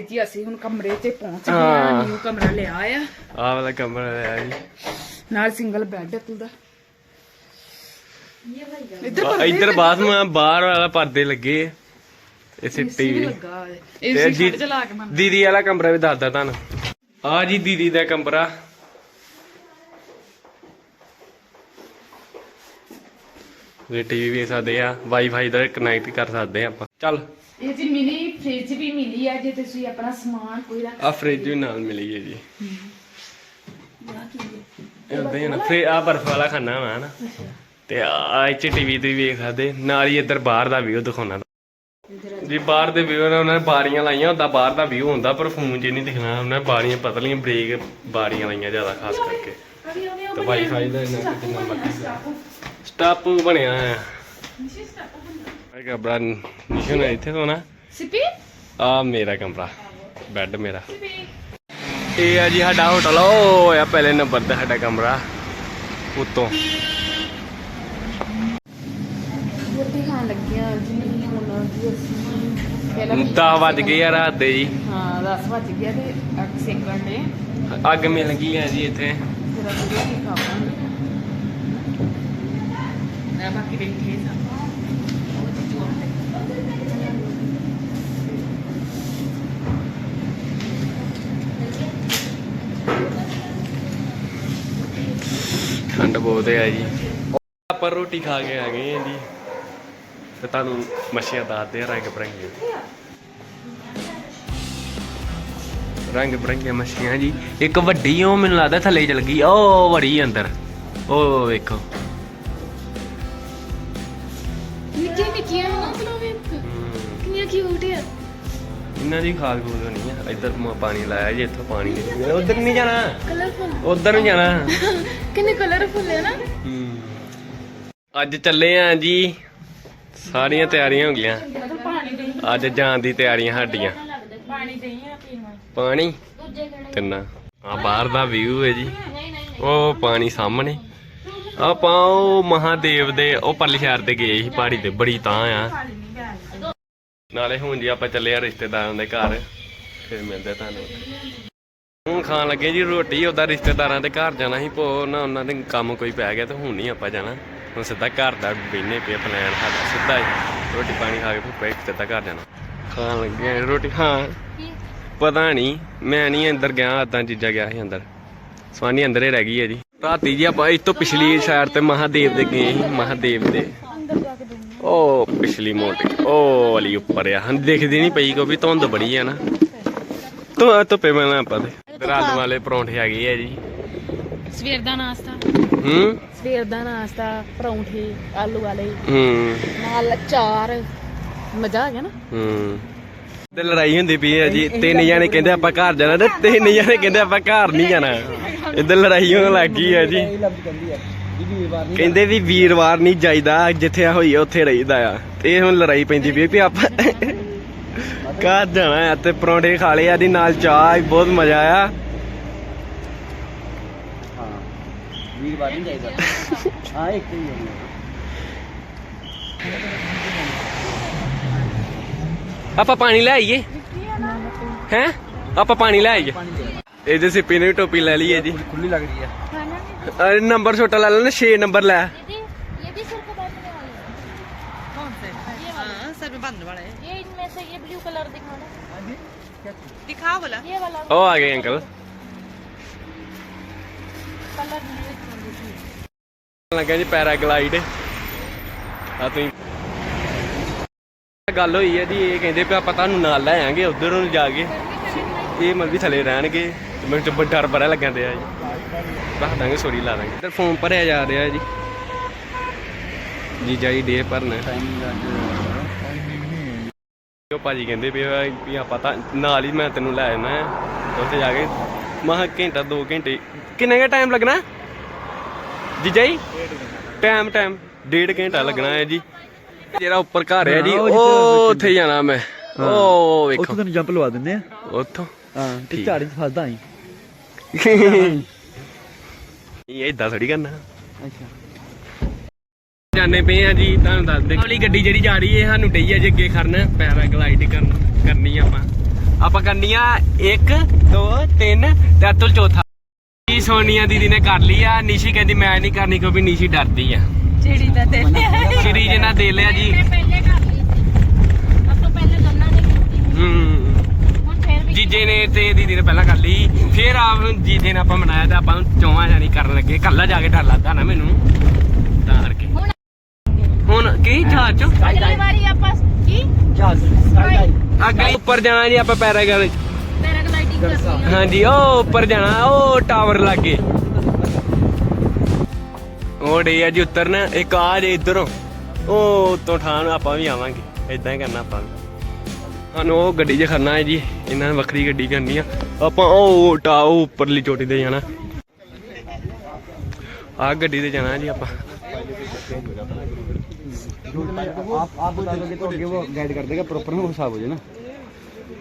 Guys ਜੀ ਅਸੀਂ ਹੁਣ ਕਮਰੇ 'ਚ ਪਹੁੰਚ ਗਏ ਆ ਹਾਂ। ਨਿਊ ਕਮਰਾ ਲਿਆ ਆ। ਆਹ ਵਾਲਾ ਕਮਰਾ ਲਿਆ ਜੀ। ਨਾਲ ਸਿੰਗਲ ਬੈੱਡ ਤੂੰ ਦਾ। ਇੱਧਰ ਆ, ਇੱਧਰ ਬਾਥਰੂਮ ਬਾਹਰ ਵਾਲਾ ਪਰਦੇ ਲੱਗੇ ਆ। ਇਸੇ AC ਟੀਵੀ ਲੱਗਾ ਏਸੀ ਜੀ- ਛੱਡ ਚਲਾ ਕੇ ਮਨ ਦੀਦੀ ਵਾਲਾ ਕਮਰਾ ਵੀ ਦੱਸਦਾ ਤੁਹਾਨੂੰ। ਆ ਜੀ ਦੀਦੀ ਦਾ ਕਮਰਾ। ਇਹ ਟੀਵੀ ਵੇਖ ਸਕਦੇ ਆ ਵਾਈਫਾਈ ਦਾ ਕਨੈਕਟ ਕਰ ਸਕਦੇ ਆ ਆਪਾਂ। ਚੱਲ। ਇਹ ਜੀ ਮਿਨੀ ਫ੍ਰਿਜ ਵੀ ਮਿਲੀ ਆ ਜੇ ਤੁਸੀਂ ਆਪਣਾ ਸਮਾਨ ਕੋਈ ਰੱਖ ਆ ਫ੍ਰਿਜ ਵੀ ਨਾਲ ਮਿਲੀ ਹੈ। ਜੀ ਇਹ ਹੁੰਦੇ ਨਾ ਫ੍ਰਿਜ ਆ ਬਰਫ ਵਾਲਾ ਖਾਨਾ ਵਾ ਨਾ ਤੇ ਆ ਇੱਥੇ ਟੀਵੀ ਤੇ ਵੀ ਵੇਖ ਸਕਦੇ। ਨਾਲ ਹੀ ਇੱਧਰ ਬਾਹਰ ਦਾ ਵੀਊ ਦਿਖਾਉਣਾ। ਜੀ। ਬਾਹਰ ਦੇ ਵੀਊ ਉਹਨਾਂ ਨੇ ਬਾਰੀਆਂ ਲਾਈਆਂ ਹੁੰਦਾ ਬਾਹਰ ਦਾ ਵੀਊ ਹੁੰਦਾ ਪਰ ਫੋਨ 'ਚ ਨਹੀਂ ਦਿਖਣਾ। ਉਹਨਾਂ ਨੇ ਬਾਰੀਆਂ ਪਤਲੀਆਂ ਬ੍ਰੇਕ ਬਾਰੀਆਂ ਲਾਈਆਂ ਜ਼ਿਆਦਾ ਖਾਸ ਕਰਕੇ। ਤੇ ਵਾਈਫਾਈ ਦਾ ਇਹਨਾਂ ਕਿਤੇ ਨੰਬਰ ਸਟਾਪ ਬਣਿਆ ਹੈ ਇਹ ਕਮਰਾ ਨਿਸ਼ਨ ਹੈ ਇੱਥੇ ਸੋਣਾ ਸਿਪੀ ਆ ਮੇਰਾ ਕਮਰਾ ਬੈੱਡ ਮੇਰਾ ਇਹ ਆ ਜੀ ਸਾਡਾ ਹੋਟਲ ਉਹ ਆ ਪਹਿਲੇ ਨੰਬਰ ਤੇ ਸਾਡਾ ਕਮਰਾ ਉੱਤੋਂ ਰੋਟੀ ਖਾਣ ਲੱਗਿਆ ਜੀ ਹੁਣ ਪਹਿਲਾਂ ਵੀ- 10 ਵੱਜ ਗਏ ਆ ਰਾਤ ਦੇ ਜੀ ਹਾਂ 10 ਵੱਜ ਗਿਆ ਤੇ ਅੱਗ ਸੇਕਣ ਦੇ ਅੱਗ ਮਿਲ ਗਈ ਆ ਜੀ ਇੱਥੇ ਫਿਰ ਅਸੀਂ ਰੋਟੀ ਖਾਵਾਂਗੇ ਮੈਂ ਬਾਕੀ ਬੈਠੇ ਸਾਂ ਉਹ ਜੀ ਜੋਰ ਤੇ ਠੰਡ ਬਹੁਤ ਹੈ ਜੀ। ਆਪਾਂ ਰੋਟੀ ਖਾ ਕੇ ਆ ਗਏ ਆ ਜੀ। ਤੇ ਤੁਹਾਨੂੰ ਮੱਛੀਆਂ ਦੱਸਦੇ ਆ ਰੰਗ ਬਰੰਗੀਆਂ। ਰੰਗ ਬਰੰਗੀਆਂ ਮੱਛੀਆਂ ਜੀ। ਇੱਕ ਵੱਡੀ ਉਹ ਮੈਨੂੰ ਲੱਗਦਾ ਥੱਲੇ ਚਲ ਗਈ। ਉਹ ਵੜੀ ਅੰਦਰ। ਉਹ ਵੇਖੋ। ਨਿੱਕੀਆਂ ਨਿੱਕੀਆਂ ਨਾ ਬਲੋਵੇ ਹਮ, ਕਿੰਨੀਆਂ ਕਿਊਟ ਆ। ਇਹਨਾਂ ਦੀ ਖਾਦ ਖੂਦ ਹੋਣੀ ਆ। ਇੱਧਰ ਮ- ਪਾਣੀ ਲਾਇਆ ਜੀ ਇੱਥੋਂ ਪਾਣੀ ਨਿਕਲ ਉਧਰ ਨਹੀਂ ਜਾਣਾ। ਕਲਰਫੁਲ ਉਧਰ ਨਹੀਂ ਜਾਣਾ। ਕਿੰਨੇ ਕਲਰਫੁਲ ਹੈ ਨਾ। ਅੱਜ ਚੱਲੇ ਆ ਜੀ। ਸਾਰੀਆਂ ਤਿਆਰੀਆਂ ਹੋ ਗਈਆਂ। ਅੱਜ ਜਾਣ ਦੀ ਤਿਆਰੀਆਂ ਸਾਡੀਆਂ। ਪਾਣੀ? ਦੇ ਆ ਪੀਣ ਵਾਲਾ ਪਾਣੀ ਤਿੰਨਾ। ਆ ਬਾਹਰ ਦਾ ਵਿਊ ਹੈ ਜੀ। ਉਹ ਪਾਣੀ ਸਾਹਮਣੇ। ਆਪਾਂ ਉਹ ਮਹਾਦੇਵ ਦੇ ਉਹ ਪਰਲੀ ਸ਼ਹਿਰ ਤੇ ਗਏ ਸੀ ਪਹਾੜੀ ਤੇ। ਬੜੀ ਤਾਂ ਆ। ਨਾਲੇ ਹੁਣ ਜੀ ਆਪਾਂ ਚੱਲੇ ਆ ਰਿਸ਼ਤੇਦਾਰਾਂ ਦੇ ਘਰ, ਫਿਰ ਮਿਲਦੇ ਤੁਹਾਨੂੰ। ਹੁਣ ਖਾਣ ਲੱਗੇ ਜੀ ਰੋਟੀ ਉਹਦਾ ਰਿਸ਼ਤੇਦਾਰਾਂ ਦੇ ਘਰ ਜਾਣਾ ਸੀ ਪੋ ਨਾ ਉਹਨਾਂ ਦੇ ਕੰਮ ਕੋਈ ਪੈ ਗਿਆ ਤੇ ਹੁਣ ਨਹੀਂ ਆਪਾਂ ਜਾਣਾ। ਹੁਣ ਸਿੱਧਾ ਘਰ ਦਾ ਬੈਨੇ ਪਿਆ ਪਲਾਨ ਸਾਡਾ ਸਿੱਧਾ ਹੀ। ਰੋਟੀ ਪਾਣੀ ਖਾ ਕੇ ਫਿਰ ਪੈ ਸਿੱਧਾ ਘਰ ਜਾਣਾ। ਖਾਣ ਲੱਗੇ ਰੋਟੀ, ਹਾਂ। ਪਤਾ ਨਹੀਂ ਮੈਂ ਨਹੀਂ ਅੰਦਰ ਗਿਆ ਆਦਾਂ ਚੀਜ਼ਾਂ ਗਿਆ ਸੀ ਅੰਦਰ। ਸਵਾਨੀ ਅੰਦਰ ਹੀ ਰਹਿ ਗਈ ਹੈ ਜੀ। ਰਾਤੀ ਜੀ ਆਪਾਂ ਇਸ ਤੋਂ ਪਿਛਲੀ ਸਾਈਡ ਤੇ ਮਹਾਦੇਵ ਦੇ ਗਏ ਸੀ, ਮਹਾਦੇਵ ਦੇ। ਉਹ ਪਿਛਲੀ ਮੋਟੀ ਉਹ ਵਾਲੀ ਉੱਪਰ ਆ ਹਾਂ ਦਿਖਦੀ ਨਹੀਂ ਪਈ ਕਿਉਂਕਿ ਧੁੰਦ ਬੜੀ ਆ ਨਾ ਤੂੰ ਧੁੱਪੇ ਮੈਂ ਨਾ ਪਤੇ ਰਾਤ ਵਾਲੇ ਪਰੌਂਠੇ ਆ ਗਏ ਆ ਜੀ ਸਵੇਰ ਦਾ ਨਾਸ਼ਤਾ ਹੂੰ ਸਵੇਰ ਦਾ ਨਾਸ਼ਤਾ ਪਰੌਂਠੇ ਆਲੂ ਵਾਲੇ ਹੂੰ ਨਾਲ ਚਾਰ ਮਜ਼ਾ ਆ ਗਿਆ ਨਾ ਹੂੰ ਤੇ ਲੜਾਈ ਹੁੰਦੀ ਪਈ ਹੈ ਜੀ ਤਿੰਨ ਜਾਣੇ ਕਹਿੰਦੇ ਆਪਾਂ ਘਰ ਜਾਣਾ ਤੇ ਤਿੰਨ ਜਾਣੇ ਕਹਿੰਦੇ ਆਪਾਂ ਘਰ ਨਹੀਂ ਜਾਣਾ ਇੱਧਰ ਲੜਾਈ ਹੋਣ ਲੱਗ ਗਈ ਹੈ ਜੀ ਕਹਿੰਦੇ ਵੀ ਵੀਰਵਾਰ ਨਹੀਂ ਜਾਈਦਾ ਜਿੱਥੇ ਹੋਈ ਉੱਥੇ ਰਹੀਦਾ ਆ। ਤੇ ਇਹ ਹੁਣ ਲੜਾਈ ਪੈਂਦੀ ਪਈ ਵੀ ਆਪਾਂ ਘਰ ਜਾਣਾ ਆ ਤੇ ਪਰੌਂਠੇ ਖਾ ਲਏ ਆ ਦੀ ਨਾਲ ਚਾਹ ਵੀ ਬਹੁਤ ਮਜ਼ਾ ਆਇਆ ਹਾਂ ਵੀਰਵਾਰ ਨਹੀਂ ਜਾਈਦਾ। ਹਾਂ ਇੱਕ ਹੀ ਹੈ ਆਪਾਂ ਪਾਣੀ ਲੈ ਆਈਏ। ਹੈ? ਆਪਾਂ ਪਾਣੀ ਲੈ ਆਈਏ। ਇਹਦੇ ਸਿੱਪੀ ਨੇ ਵੀ ਟੋਪੀ ਲੈ ਲਈ ਹੈ ਜੀ। ਖੁੱਲੀ ਲੱਗ ਰਹੀ ਹੈ ਅਰੇ ਨੰਬਰ ਛੋਟਾ ਲੈ ਲੈਣਾ 6 ਨੰਬਰ ਲੈ ये भी सर को बांधने वाले हैं कौन से ये वाला हाँ सर में बांधने वाला है ये इनमें से ये ब्लू कलर दिखाना दिखा बोला ये वाला ਉਹ ਆ ਗਏ ਅੰਕਲ कलर ब्लू ਲੱਗਾ ਜੀ ਪੈਰਾਗਲਾਈਡ ਆ ਤੁਸੀਂ ਗੱਲ ਹੋਈ ਹੈ ਜੀ ਇਹ ਕਹਿੰਦੇ ਵੀ ਆਪਾਂ ਤੁਹਾਨੂੰ ਨਾਲ ਲੈ ਆਂਗੇ ਉਧਰ ਨੂੰ ਜਾ ਕੇ ਇਹ ਮਤਲਬ ਵੀ ਥੱਲੇ ਰਹਿਣਗੇ ਤੇ ਮੈਨੂੰ ਤਾਂ ਡਰ ਬੜਾ ਲੱਗਣ ਡਿਆ ਜੀ। ਦੱਸ ਦਾਂਗੇ ਸੋਰੀ ਲਾ ਦਾਂਗੇ। ਇੱਧਰ ਫੋਨ ਭਰਿਆ ਜਾ ਰਿਹਾ ਜੀ। ਜੀਜਾ ਜੀ ਡੇ ਭਰਨਾ। ਉਹ ਭਾਜੀ ਕਹਿੰਦੇ ਵੀ ਵੀ ਆਪਾਂ ਤਾਂ ਨਾਲ ਹੀ ਮੈਂ ਤੈਨੂੰ ਲੈ ਜਾਣਾ ਹੈ। ਉੱਥੇ ਜਾ ਕੇ ਮਹਾ ਘੰਟਾ 2 ਘੰਟੇ। ਕਿੰਨਾ ਕੁ ਟਾਈਮ ਲੱਗਣਾ? ਜੀਜਾ ਜੀ ਟਾਈਮ ਟਾਈਮ ਡੇਢ ਘੰਟਾ ਲੱਗਣਾ ਹੈ ਜੀ। ਜਿਹੜਾ ਉੱਪਰ ਘਰ ਹੈ ਜੀ ਉਹ ਉੱਥੇ ਜਾਣਾ ਮੈਂ। ਉਹ ਵੇਖੋ। ਉੱਥੇ ਤੈਨੂੰ ਜੰਪ ਲਵਾ ਦਿੰਦੇ ਆ। ਉੱਥੋਂ। ਹਾਂ ਤੇ। ਝਾੜੀ 'ਚ ਫਸਦਾ ਆਈ ਇਹ ਇਦਾਂ ਥੋੜੀ ਕਰਨਾ। ਅੱਛਾ ਜਾਣੇ ਪਏ ਆ ਜੀ ਤੁਹਾਨੂੰ ਦੱਸ ਦੇ ਵਾਲੀ ਗੱਡੀ ਜਿਹੜੀ ਜਾ ਰਹੀ ਹੈ ਸਾਨੂੰ ਡਈ ਹੈ ਜੇ ਅੱਗੇ ਖੜਨਾ। ਪੈਰਾਗਲਾਈਡ ਕਰਨ ਕਰਨੀ ਆਪਾਂ। ਆਪਾਂ ਕਰਨੀਆਂ 1 2 3 ਤੇ ਅਤੁਲ ਚੌਥਾ। ਜੀ ਸੋਨੀਆ ਦੀਦੀ ਨੇ ਕਰ ਲਈ ਆ। ਨਿਸ਼ੀ ਕਹਿੰਦੀ ਮੈਂ ਨਹੀਂ ਕਰਨੀ ਕਿਉਂਕਿ ਨਿਸ਼ੀ ਡਰਦੀ ਆ। ਚਿੜੀ ਦਾ ਦੇ ਲਿਆ ਜੀ ਪਹਿਲੇ ਕਰ ਲਈ ਸੀ ਆਪਾਂ ਪਹਿਲੇ ਦੋਨਾਂ ਨੇ ਕੀਤੀ ਹੂੰ ਹੁਣ ਫੇਰ ਵੀ ਜੀਜੇ ਨੇ ਤੇ ਦੀਦੀ ਨੇ ਪਹਿਲਾਂ ਕਰ ਲਈ। ਫਿਰ ਆਪ ਜੀਜੇ ਨੇ ਆਪਾਂ ਮਨਾਇਆ ਤੇ ਆਪਾਂ ਨੂੰ ਚੌਵਾਂ ਜਾਨੀ ਕਰਨ ਲੱਗੇ। ਕੱਲਾ ਜਾ ਕੇ ਡਰ ਲੱਗਦਾ ਨਾ ਮੈਨੂੰ। ਤਾਂ ਕਰਕੇ। ਹੁਣ ਹੁਣ ਕੀ ਜਹਾਜ਼ ਚੋਂ? ਅਗਲੀ ਵਾਰੀ ਆਪਾਂ ਕੀ? ਜਹਾਜ਼ ਸਕਾਈ ਅਗਲੀ ਉੱਪਰ ਜਾਣਾ ਜੀ ਆਪਾਂ ਪੈਰਾਗਲ ਪੈਰਾਗਲਾਈਡਿੰਗ ਕਰਨੀ ਆ। ਹਾਂਜੀ ਉਹ ਉੱਪਰ ਜਾਣਾ ਉਹ ਟਾਵਰ ਲਾਗੇ। ਉਹ ਡੇ ਆ ਜੀ ਉਤਰਨ ਇੱਕ ਆ ਜੇ ਇਧਰੋਂ। ਉਹ ਤੋਂ ਠਾਣ ਆਪਾਂ ਵੀ ਆਵਾਂਗੇ। ਇਦਾਂ ਹੀ ਕਰਨਾ ਆਪਾਂ ਵੀ। ਸਾਨੂੰ ਉਹ ਗੱਡੀ 'ਚ ਖੜਨਾ ਹੈ ਜੀ ਇਹਨਾਂ ਨੇ ਵੱਖਰੀ ਗੱਡੀ ਕਰਨੀ ਆ ਆਪਾਂ ਉਹ ਟਾ ਉਹ ਉੱਪਰਲੀ ਚੋਟੀ ਤੇ ਜਾਣਾ ਆ ਗੱਡੀ ਤੇ ਜਾਣਾ ਜੀ ਆਪਾਂ आप आप बता दोगे तो आगे वो गाइड कर देगा प्रॉपर में वो साफ हो जाए ना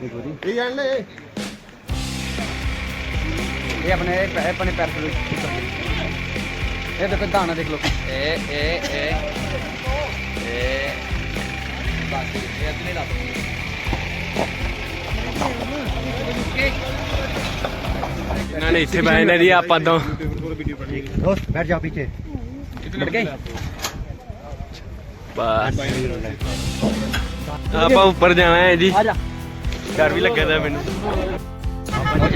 देखो जी ये अपने ये अपने पैर से ये देखो दाना देख लो ए ए ए ए बस ये इतने ला ਇਹਨਾਂ ਨੇ ਇੱਥੇ ਬੈਠੇ ਨੇ ਜੀ ਆਪਾਂ ਤੋਂ दोस्त बैठ जाओ पीछे बैठ गए ਬਸ ਆਪਾਂ ਉੱਪਰ ਜਾਣਾ ਹੈ ਜੀ आ जा ਡਰ ਵੀ ਲੱਗਦਾ ਮੈਨੂੰ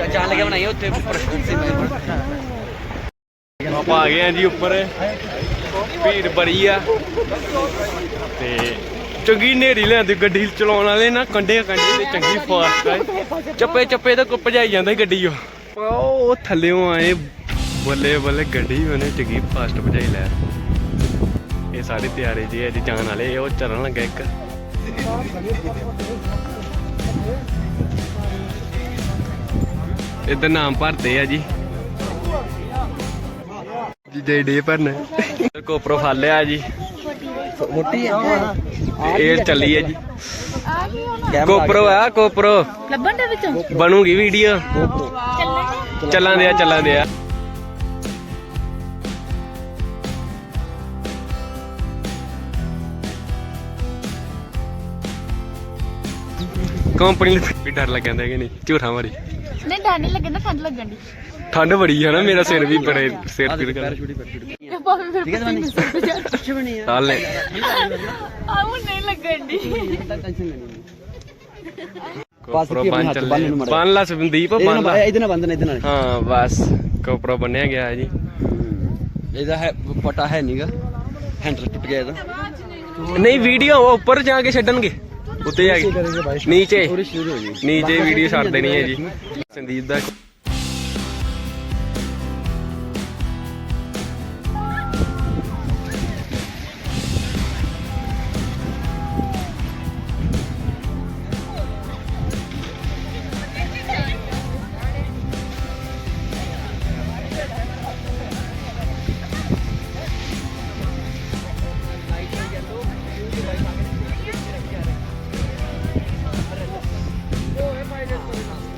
जान लगे बनाइए उत्ते प्रश्न से ਆਪਾਂ ਆ ਗਏ ਆ ਜੀ ਉੱਪਰ ਭੀੜ ਬੜੀ ਆ ਤੇ ਚੰਗੀ ਨੇਰੀ ਲੈਂਦੀ ਗੱਡੀ ਚਲਾਉਣ ਵਾਲੇ ਨਾ, ਕੰਡੇ ਕੰਡੇ ਤੇ ਚੰਗੀ ਫਾਸਟ ਹੈ ਚੱਪੇ ਚੱਪੇ ਤੇ ਕੁੱਪ ਜਾਈ ਜਾਂਦਾ ਗੱਡੀ ਉਹ। ਉਹ ਥੱਲੇੋਂ ਆਏ, ਬੱਲੇ ਬੱਲੇ ਗੱਡੀ ਉਹਨੇ ਚੰਗੀ ਫਾਸਟ ਭਜਾਈ ਲੈ। ਇਹ ਸਾਰੇ ਤਿਆਰੇ ਜੀ ਅੱਜ ਜਾਣ ਵਾਲੇ ਉਹ ਚਰਨ ਲੱਗਾ ਇੱਕ। ਇਧਰ ਨਾਮ ਭਰਦੇ ਆ ਜੀ। ਜੀ ਡੇ ਡੇ ਭਰਨਾ। ਕੋਪਰੋ ਫਾਲਿਆ ਜੀ। ਮੋਟੀ ਆ। ਇਹ ਚੱਲੀ ਹੈ ਜੀ। ਕੋਪਰੋ ਆ ਕੋਪਰੋ ਲੱਭਣ ਦੇ ਵਿੱਚੋਂ? ਬਣੂਗੀ ਵੀਡੀਓ। ਚੱਲਾਂ ਦੇ? ਆ ਚੱਲਾਂ ਦੇ ਆ ਕੰਪਨੀ ਨੂੰ ਵੀ ਡਰ ਲੱਗਦਾ ਕਿ ਨਹੀਂ? ਝੂਠਾ ਮਾਰੀ। ਨਹੀਂ ਡਰ ਨਹੀਂ ਲੱਗਣਾ ਠੰਡ ਲੱਗਣ ਦੀ। ਠੰਡ ਬੜੀ ਹੈ ਨਾ ਮੇਰਾ ਸਿਰ ਵੀ ਬੜੇ ਸਿਰ ਪੀੜ ਕਰ ਠੀਕ ਹੈ ਨਹੀਂ ਹਾਂ ਬਸ ਕੋਪਰਾ ਬੰਨਿਆ ਗਿਆ ਜੀ। ਇਹਦਾ ਪਟਾ ਹੈ ਨਹੀਂਗਾ ਹੈਂਡਲ ਨਹੀਂ ਵੀਡੀਓ ਉੱਪਰ ਜਾ ਕੇ ਛੱਡਣਗੇ। ਉੱਤੇ ਜਾ ਕੇ ਨੀਚੇ। ਨੀਚੇ ਵੀਡੀਓ ਛੱਡ ਦੇਣੀ ਹੈ ਜੀ। ਸੰਦੀਪ ਦਾ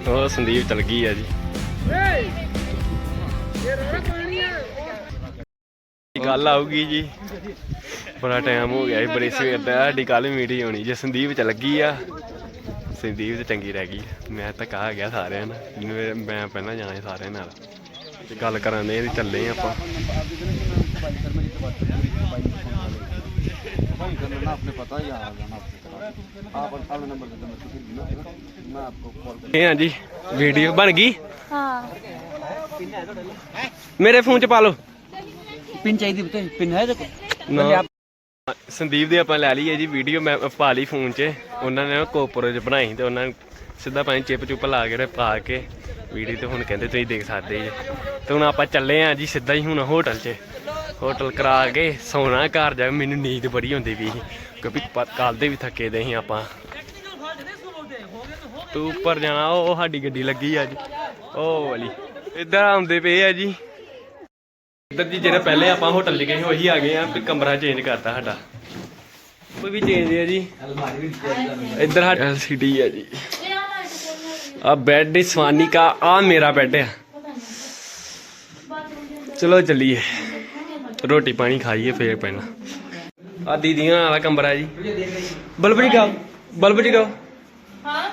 ਉਹ ਸੰਦੀਪ ਚਲ ਗਈ ਆ ਜੀ। ਗੱਲ ਆਊਗੀ ਜੀ। ਬੜਾ ਟਾਈਮ ਹੋ ਗਿਆ ਜੀ ਬੜੀ ਸਵੇਰ ਦਾ। ਸਾਡੀ ਕੱਲ ਮੀਟਿੰਗ ਹੋਣੀ ਜੇ ਸੰਦੀਪ ਚ ਲੱਗੀ ਆ। ਸੰਦੀਪ ਤੇ ਚੰਗੀ ਰਹਿ ਗਈ। ਮੈਂ ਤਾਂ ਕਹਾ ਗਿਆ ਸਾਰਿਆਂ ਨਾਲ ਮੈਂ- ਮੈਂ ਪਹਿਲਾਂ ਜਾਣਾ ਸੀ ਸਾਰਿਆਂ ਨਾਲ। ਤੇ ਗੱਲ ਕਰਾਂ ਦੇ ਚੱਲੇ ਆਪਾਂ। भाई करना आपने पता ही आ जाना आपको आप अपना नंबर दे दो मेरे को फिर भी ना मैं आपको कॉल ਇਹ ਆ ਜੀ ਵੀਡੀਓ ਬਣ ਗਈ ਹਾਂ ਮੇਰੇ ਫੋਨ ਚ ਪਾ ਲਓ पिन चाहिए बता पिन है देखो ਨਾ ਸੰਦੀਪ ਦੀ ਆਪਾਂ ਲੈ ਲਈ ਹੈ ਜੀ ਵੀਡੀਓ ਮੈਂ ਪਾ ਲਈ ਫੋਨ 'ਚ ਉਹਨਾਂ ਨੇ ਕੋਪਰੋ 'ਚ ਬਣਾਈ ਤੇ ਉਹਨਾਂ ਨੇ ਸਿੱਧਾ ਪਾਣੀ ਚਿਪ ਚੁੱਪ ਲਾ ਕੇ ਤੇ ਪਾ ਕੇ ਵੀਡੀਓ ਤੇ ਹੁਣ ਕਹਿੰਦੇ ਤੁਸੀਂ ਦੇਖ ਸਕਦੇ ਜੀ ਤੇ ਹੁਣ ਆਪਾਂ ਚੱਲੇ ਆ ਜੀ ਸਿੱਧਾ ਹੀ ਹੁਣ ਹੋਟਲ 'ਚ ਹੋਟਲ ਕਰਾ ਕੇ ਸੌਣਾ ਘਰ ਜਾ ਮੈਨੂੰ ਨੀਂਦ ਬੜੀ ਹੁੰਦੀ ਵੀ ਸੀ, ਕਿਉਂਕਿ ਕੱਲ ਦੇ ਵੀ ਥੱਕੇ ਦੇ ਸੀ ਆਪਾਂ। ਤੂੰ ਉੱਪਰ ਜਾਣਾ ਉਹ ਸਾਡੀ ਗੱਡੀ ਲੱਗੀ ਆ ਜੀ ਉਹ ਵਾਲੀ। ਇੱਧਰ ਆਉਂਦੇ ਪਏ ਆ ਜੀ। ਇੱਧਰ ਜੀ ਜਿਹੜੇ ਪਹਿਲੇ ਆਪਾਂ ਹੋਟਲ 'ਚ ਗਏ ਸੀ ਉਹੀ ਆ ਗਏ ਆ ਵੀ ਕਮਰਾ ਚੇਂਜ ਕਰਤਾ ਸਾਡਾ। ਕੋਈ ਵੀ ਚੇਂਜ ਹੈ ਜੀ। ਇੱਧਰ ਸਾਡਾ ਐਲਸੀਡੀ ਹੈ ਜੀ। ਆ ਬੈੱਡ ਸਵਾਨੀ ਕਾ ਆ ਮੇਰਾ ਬੈੱਡ ਆ। ਚਲੋ ਚੱਲੀਏ। ਰੋਟੀ ਪਾਣੀ ਖਾਈਏ ਫੇਰ ਪੈਣਾ। ਆ ਦੀਦੀਆਂ ਵਾਲਾ ਕਮਰਾ ਜੀ। ਬਲਬ ਜੀ ਗਾਓ ਬਲਬ ਜੀ ਗਾਓ ਹਾਂ।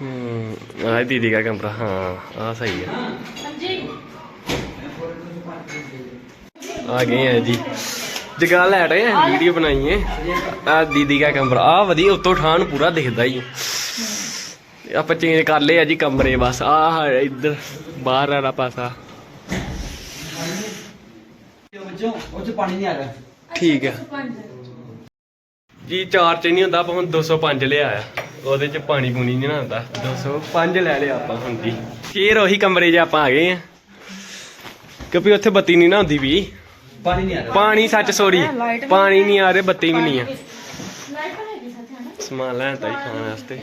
ਹੂੰ ਆ ਦੀਦੀ ਦਾ ਕਮਰਾ ਹਾਂ ਆ ਸਹੀ ਹੈ ਆ ਗਏ ਆ ਜੀ। ਜਗਾ ਲੈ ਰਹੇ ਆ ਵੀਡੀਓ ਬਣਾਈਏ। ਆ ਦੀਦੀ ਦਾ ਕਮਰਾ ਆ ਵਧੀਆ ਉੱਤੋਂ ਠਾਣ ਪੂਰਾ ਦਿਖਦਾ ਹੀ ਆਪਾਂ ਚੇਂਜ ਕਰ ਲਏ ਆ ਜੀ ਕਮਰੇ ਬਸ ਆ ਇੱਧਰ ਬਾਹਰ ਵਾਲਾ ਪਾਸਾ ਵਿੱਚੋਂ ਉਹ ਚ ਪਾਣੀ ਨਹੀਂ ਆ ਰਿਹਾ। ਠੀਕ ਹੈ ਜੀ ਚਾਰ ਚ ਨਹੀਂ ਹੁੰਦਾ ਆਪਾਂ ਹੁਣ 205 ਲਿਆ ਆ। ਉਹਦੇ ਚ ਪਾਣੀ ਪੂਣੀ ਨਹੀਂ ਨਾ ਹੁੰਦਾ 205 ਲੈ ਲਿਆ ਆਪਾਂ ਹੁਣ ਜੀ। ਫੇਰ ਉਹੀ ਕਮਰੇ 'ਚ ਆਪਾਂ ਆ ਗਏ ਆ। ਕਿਉਂਕਿ ਉੱਥੇ ਬੱਤੀ ਨਹੀਂ ਨਾ ਹੁੰਦੀ ਵੀ। ਪਾਣੀ ਨਹੀਂ ਆ ਰਿਹਾ। ਪਾਣੀ ਸੱਚ ਸੋਰੀ। ਪਾਣੀ ਨਹੀਂ ਆ ਰਿਹਾ। ਬੱਤੀ ਵੀ ਨਹੀਂ ਆ। ਸਮਾਨ ਲੈਣ ਤਾਂ ਹੀ ਖਾਣ ਵਾਸਤੇ।